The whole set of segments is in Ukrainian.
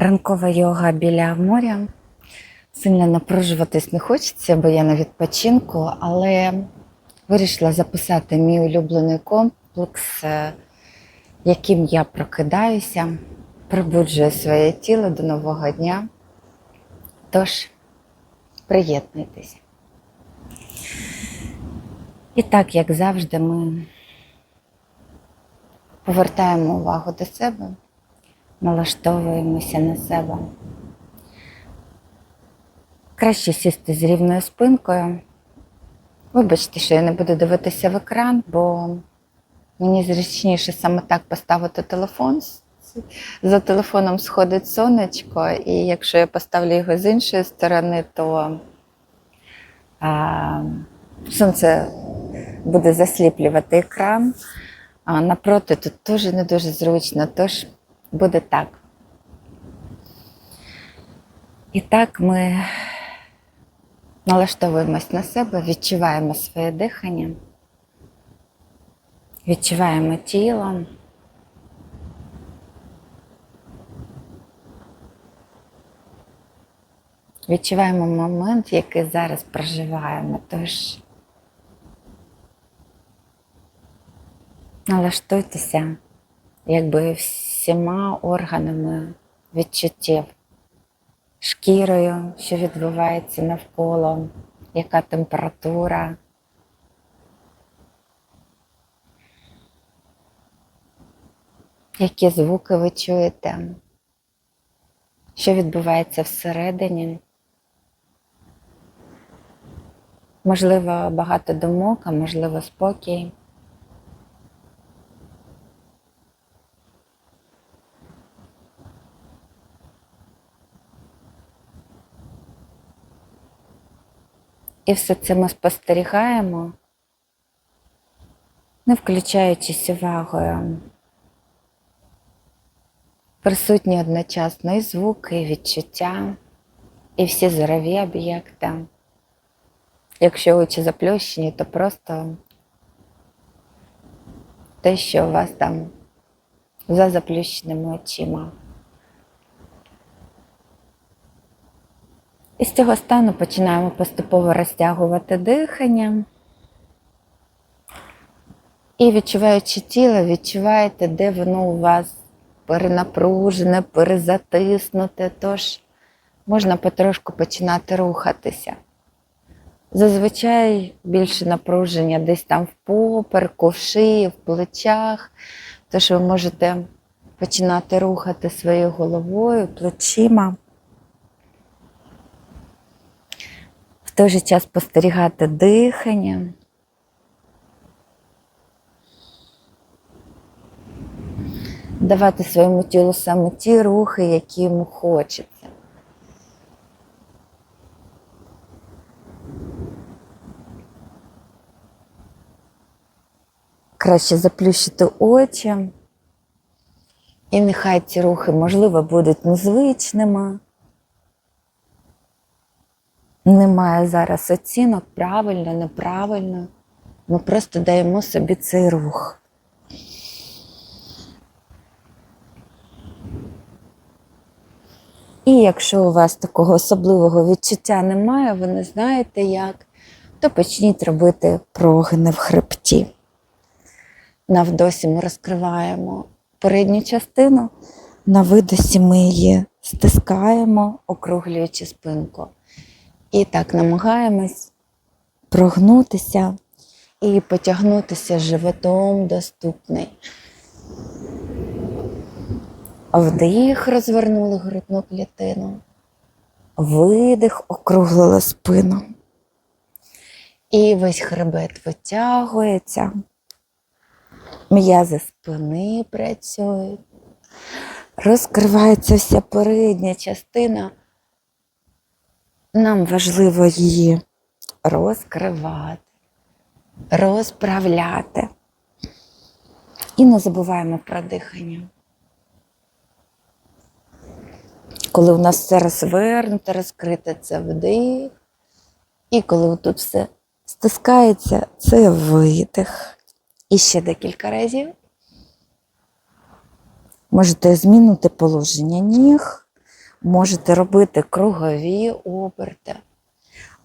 Ранкова йога біля моря. Сильно напружуватись не хочеться, бо я на відпочинку, але вирішила записати мій улюблений комплекс, е, яким я прокидаюся, пробуджую своє тіло до нового дня. Тож, приєднуйтеся. І так, як завжди, ми повертаємо увагу до себе, налаштовуємося на себе. Краще сісти з рівною спинкою. Вибачте, що я не буду дивитися в екран, бо мені зручніше саме так поставити телефон. За телефоном сходить сонечко, і якщо я поставлю його з іншої сторони, то а, сонце буде засліплювати екран. А напроти тут теж не дуже зручно, тож буде так. І так ми налаштовуємось на себе, відчуваємо своє дихання, відчуваємо тіло. Відчуваємо момент, який зараз проживаємо. Тож налаштуйтеся якби всіма органами відчуттів, шкірою, що відбувається навколо, яка температура. Які звуки ви чуєте? Що відбувається всередині? Можливо, багато думок, а можливо, спокій. І все це ми спостерігаємо, не включаючись увагою. Присутні одночасно і звуки, і відчуття, і всі зорові об'єкти. Якщо очі заплющені, то просто те, що у вас там за заплющеними очима. І з цього стану починаємо поступово розтягувати дихання. І відчуваючи тіло, відчуваєте, де воно у вас перенапружене, перезатиснуте, тож можна потрошку починати рухатися. Зазвичай більше напруження десь там в попереку, в шиї, в плечах, тож ви можете починати рухати своєю головою, плечима. Той же час спостерігати дихання. Давати своєму тілу саме ті рухи, які йому хочеться. Краще заплющити очі. І нехай ці рухи, можливо, будуть незвичними. Немає зараз оцінок правильно, неправильно. Ми просто даємо собі цей рух. І якщо у вас такого особливого відчуття немає, ви не знаєте як, то почніть робити прогини в хребті. На вдосі ми розкриваємо передню частину, на видосі ми її стискаємо, округлюючи спинку. І так намагаємось прогнутися і потягнутися животом доступний. Вдих, розвернули грудну клітину. Видих, округлили спину. І весь хребет витягується. М'язи спини працюють. Розкривається вся передня частина. Нам важливо її розкривати, розправляти. І не забуваємо про дихання. Коли у нас все розвернуто, розкрите, це вдих. І коли тут все стискається, це видих. І ще декілька разів. Можете змінити положення ніг, можете робити кругові оберти,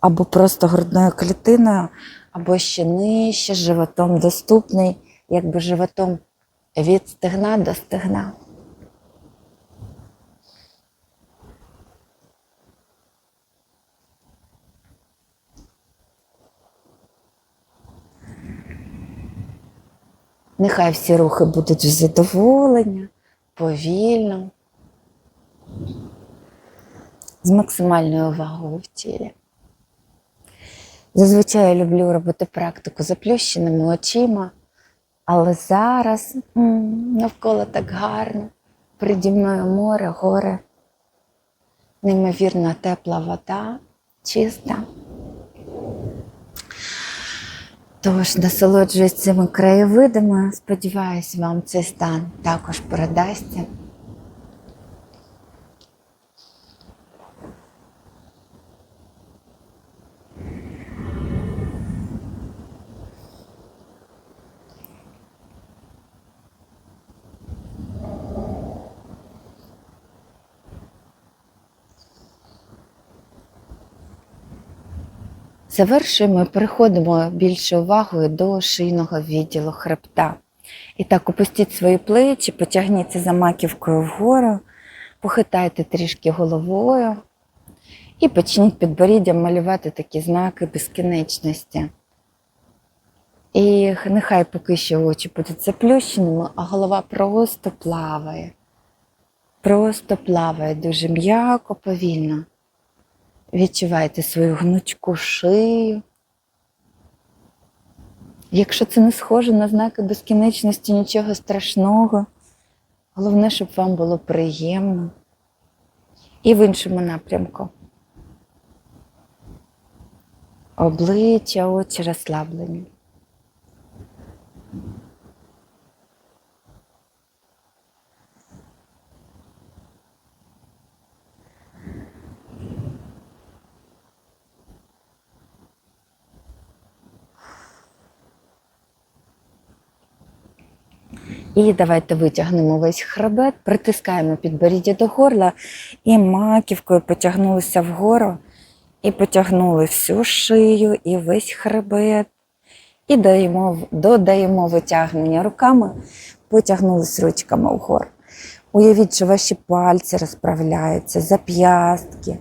або просто грудною клітиною, або ще нижче, животом доступний, якби животом від стегна до стегна. Нехай всі рухи будуть в задоволення, повільно, з максимальною увагою в тілі. Зазвичай я люблю робити практику заплющеними очима, але зараз навколо так гарно. Переді мною море, горе, неймовірно тепла вода, чиста. Тож насолоджуюсь цими краєвидами. Сподіваюсь, вам цей стан також передасться. Завершуємо переходимо більше увагою до шийного відділу хребта. І так, опустіть свої плечі, потягніться за маківкою вгору, похитайте трішки головою і почніть підборіддям малювати такі знаки безкінечності. І нехай поки що очі будуть заплющеними, а голова просто плаває. Просто плаває дуже м'яко, повільно. Відчувайте свою гнучку шию. Якщо це не схоже на знаки безкінечності, нічого страшного. Головне, щоб вам було приємно. І в іншому напрямку. Обличчя, очі розслаблені. І давайте витягнемо весь хребет, притискаємо підборіддя до горла і маківкою потягнулися вгору і потягнули всю шию і весь хребет. І даємо, додаємо витягнення руками, потягнулись ручками вгору. Уявіть, що ваші пальці розправляються, зап'ястки,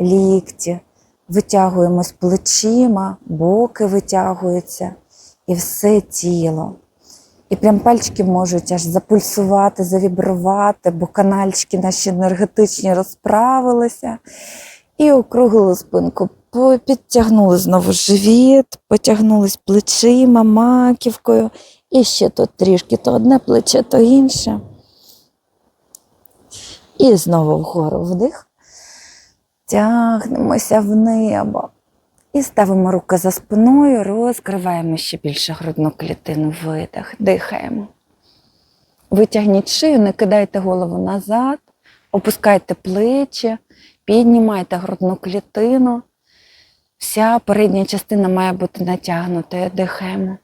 лікті. Витягуємо з плечима, боки витягуються і все тіло. І прям пальчики можуть аж запульсувати, завібрувати, бо канальчики наші енергетичні розправилися. І округлили спинку. Підтягнули знову живіт, потягнулись плечима, маківкою. І ще тут трішки то одне плече, то інше. І знову вгору вдих. Тягнемося в небо. І ставимо руки за спиною, розкриваємо ще більше грудну клітину, видих, дихаємо. Витягніть шию, не кидайте голову назад, опускайте плечі, піднімайте грудну клітину. Вся передня частина має бути натягнутою, дихаємо.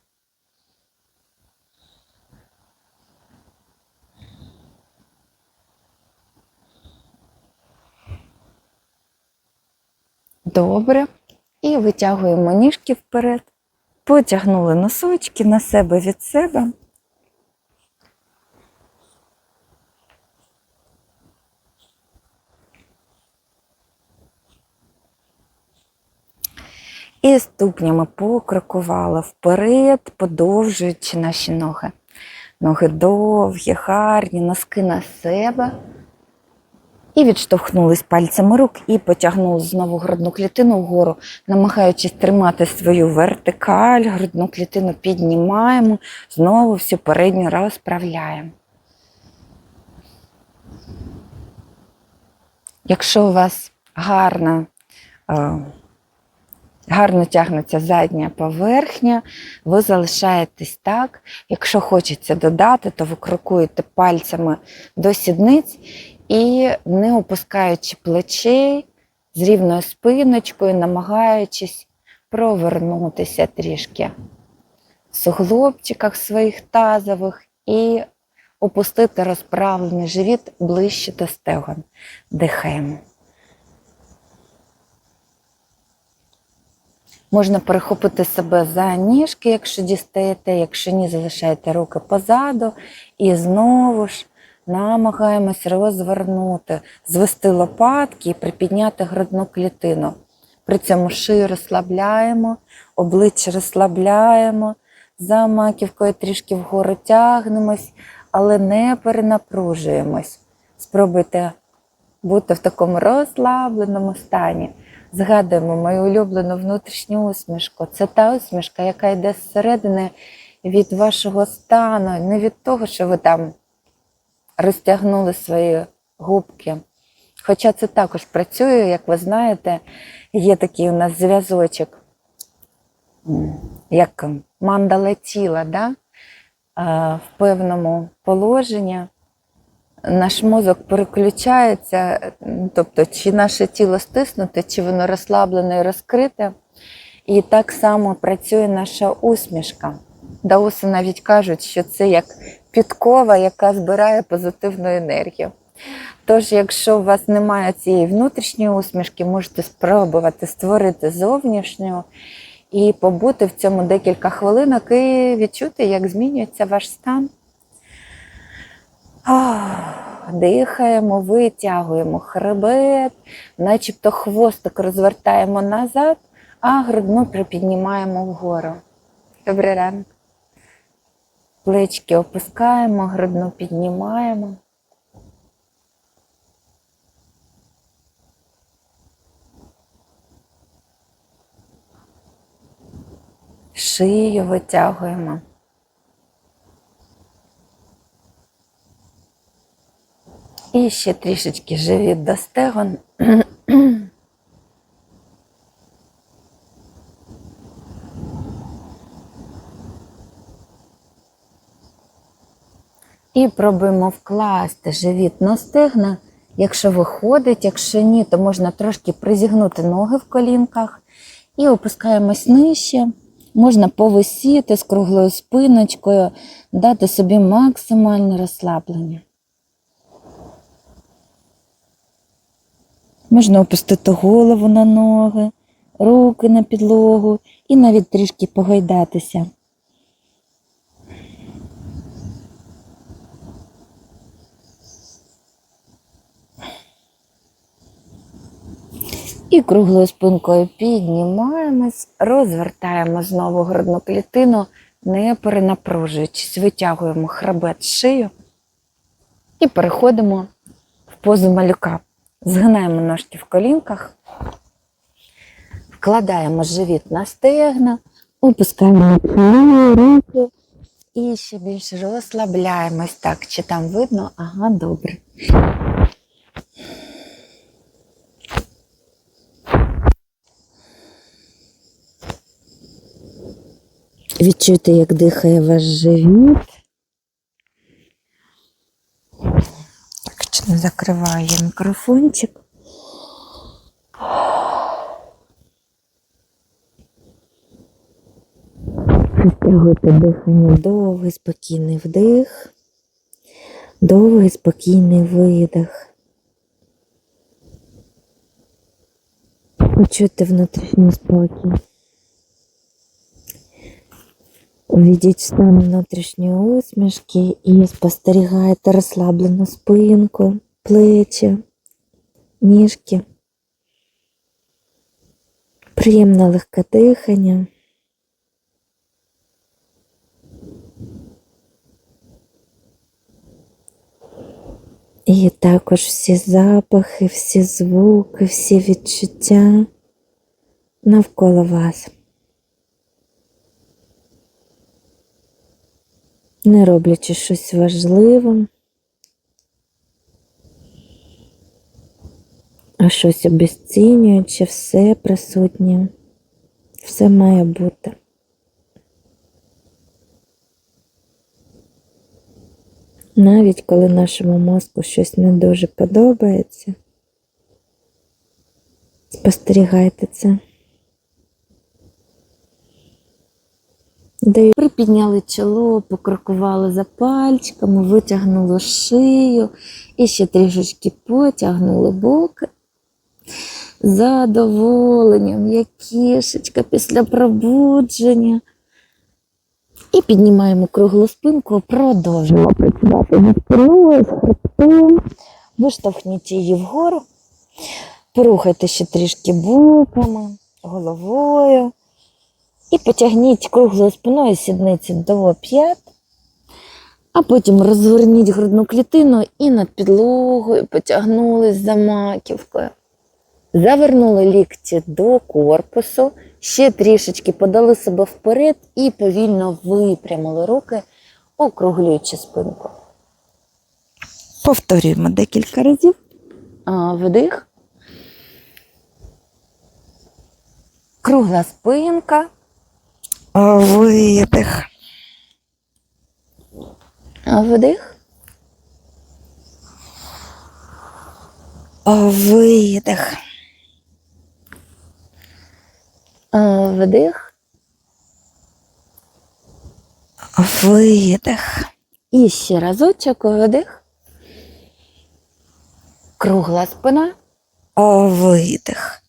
Добре. І витягуємо ніжки вперед, потягнули носочки на себе від себе. І ступнями покрокували вперед, подовжуючи наші ноги. Ноги довгі, гарні, носки на себе. І відштовхнулись пальцями рук і потягнули знову грудну клітину вгору, намагаючись тримати свою вертикаль, грудну клітину піднімаємо, знову всю передню розправляємо. Якщо у вас гарна, е, гарно тягнеться задня поверхня, ви залишаєтесь так. Якщо хочеться додати, то ви крокуєте пальцями до сідниць і не опускаючи плечей з рівною спиночкою, намагаючись провернутися трішки в суглобчиках своїх тазових і опустити розправлений живіт ближче до стегон. Дихаємо. Можна перехопити себе за ніжки, якщо дістаєте, якщо ні, залишаєте руки позаду. І знову ж намагаємось розвернути, звести лопатки і припідняти грудну клітину. При цьому шию розслабляємо, обличчя розслабляємо, за маківкою трішки вгору тягнемось, але не перенапружуємось. Спробуйте бути в такому розслабленому стані. Згадуємо мою улюблену внутрішню усмішку. Це та усмішка, яка йде зсередини від вашого стану, не від того, що ви там розтягнули свої губки. Хоча це також працює, як ви знаєте, є такий у нас зв'язочок, як мандала тіла, да? В певному положенні наш мозок переключається, тобто чи наше тіло стиснуте, чи воно розслаблене і розкрите. І так само працює наша усмішка. Даоси навіть кажуть, що це як підкова, яка збирає позитивну енергію. Тож, якщо у вас немає цієї внутрішньої усмішки, можете спробувати створити зовнішню і побути в цьому декілька хвилинок і відчути, як змінюється ваш стан. Дихаємо, витягуємо хребет, начебто хвостик розвертаємо назад, а грудну припіднімаємо вгору. Добрий ранок. Плечки опускаємо, грудну піднімаємо. Шию витягуємо. І ще трішечки живіт до стегон. І пробуємо вкласти живіт на стегна. Якщо виходить, якщо ні, то можна трошки призігнути ноги в колінках і опускаємось нижче. Можна повисіти з круглою спиночкою, дати собі максимальне розслаблення. Можна опустити голову на ноги, руки на підлогу і навіть трішки погойдатися. І круглою спинкою піднімаємось, розвертаємо знову грудну клітину, не перенапружуючись, витягуємо хребет шию і переходимо в позу малюка. Згинаємо ножки в колінках, вкладаємо живіт на стегна, опускаємо руки і ще більше розслабляємось. Так, чи там видно? Ага, добре. Відчуйте, як дихає ваш живіт. Так, чи не закриваю мікрофончик. Розтягуйте дихання, довгий спокійний вдих, довгий спокійний видих. Почуйте внутрішній спокій. Увійдіть в стан внутрішньої усмішки і спостерігайте розслаблену спинку, плечі, ніжки. Приємне легке дихання. І також всі запахи, всі звуки, всі відчуття навколо вас. Не роблячи щось важливим, а щось обесцінюючи, все присутнє, все має бути. Навіть коли нашому мозку щось не дуже подобається, спостерігайте це. Де припідняли чоло, покрокували за пальчиками, витягнули шию і ще трішечки потягнули боки. З Задоволенням, як кішечка після пробудження. І піднімаємо круглу спинку, продовжуємо працювати над спиною, з хребтом. Виштовхніть її вгору. Порухайте ще трішки боками, головою. І потягніть круглою спиною сідниці до п'ят. А потім розверніть грудну клітину і над підлогою потягнулись за маківкою. Завернули лікті до корпусу, ще трішечки подали себе вперед і повільно випрямили руки, округлюючи спинку. Повторюємо декілька разів. А, Вдих. Кругла спинка. Видих. Вдих. Видих. Вдих. Видих. І ще разочок вдих. Кругла спина. Видих.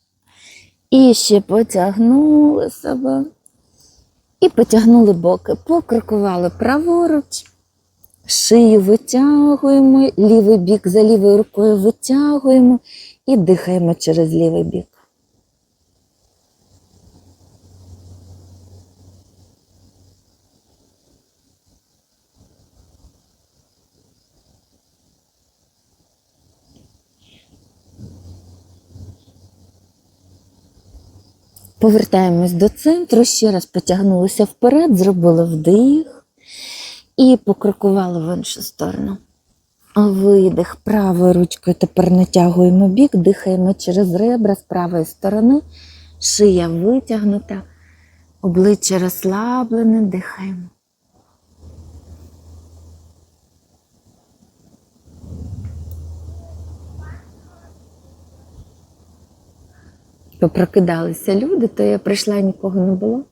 І ще потягнули себе. І потягнули боки, покрокували праворуч. Шию витягуємо, лівий бік за лівою рукою витягуємо і дихаємо через лівий бік. Повертаємось до центру, ще раз потягнулися вперед, зробили вдих і покрокували в іншу сторону. Видих правою ручкою тепер натягуємо бік, дихаємо через ребра з правої сторони, шия витягнута, обличчя розслаблене, дихаємо. Попрокидалися люди, то я прийшла, нікого не було.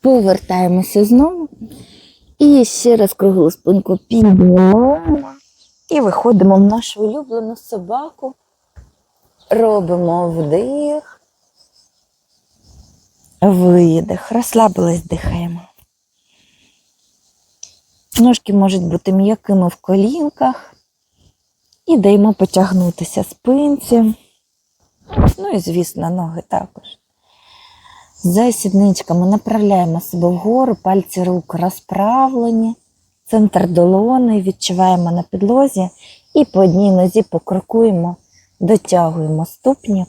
Повертаємося знову. І ще раз круглу спинку піднімаємо. І виходимо в нашу улюблену собаку. Робимо вдих. Видих. Розслабились, дихаємо. Ножки можуть бути м'якими в колінках. І даємо потягнутися спинці. Ну і, звісно, ноги також. За сідничками направляємо себе вгору, пальці рук розправлені, центр долони, відчуваємо на підлозі і по одній нозі покрокуємо, дотягуємо ступні,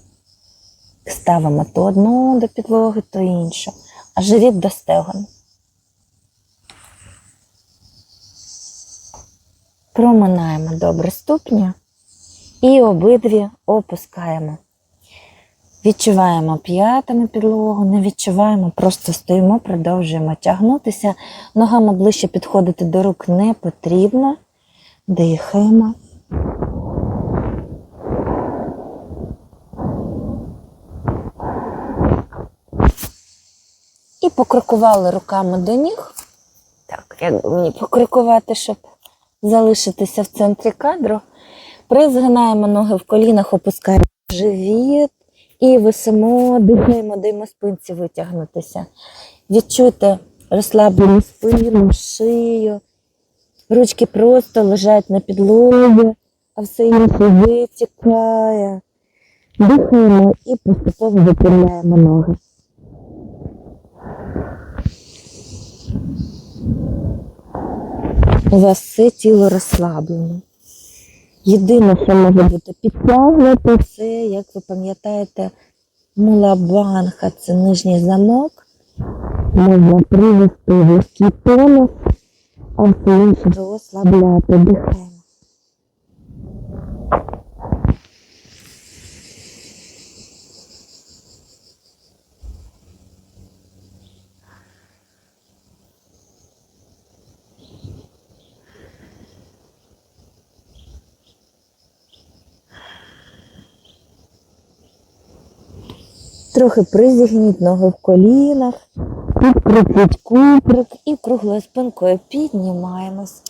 ставимо то одну до підлоги, то іншу, а живіт до стегон. Проминаємо добре ступні і обидві опускаємо. Відчуваємо п'ятами підлогу, не відчуваємо, просто стоїмо, продовжуємо тягнутися. Ногами ближче підходити до рук не потрібно. Дихаємо. І покрокували руками до ніг. Так, як мені покрокувати, щоб залишитися в центрі кадру. Призгинаємо ноги в колінах, опускаємо живіт і висимо, дихаємо, даємо спинці витягнутися. Відчуйте розслаблену спину, шию. Ручки просто лежать на підлозі, а все інше витікає. Дихаємо і поступово випрямляємо ноги. У вас все тіло розслаблено. Єдине, що може бути підтягнуто, це, як ви пам'ятаєте, мулабанха, це нижній замок. Можна привести вузький тонус, а все інше розслабляти, дихаємо. Трохи призігніть ноги в колінах, куприк і круглою спинкою піднімаємось.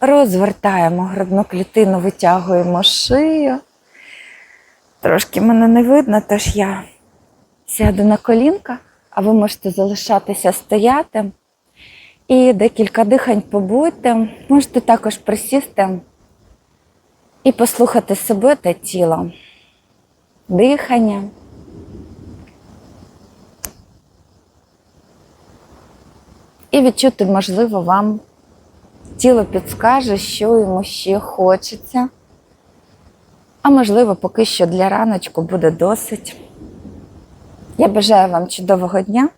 Розвертаємо грудну клітину, витягуємо шию. Трошки мене не видно, тож я сяду на колінка, а ви можете залишатися стояти. І декілька дихань побудьте. Можете також присісти і послухати себе та тіло. Дихання. І відчути, можливо, вам тіло підскаже, що йому ще хочеться. А можливо, поки що для раночку буде досить. Я бажаю вам чудового дня.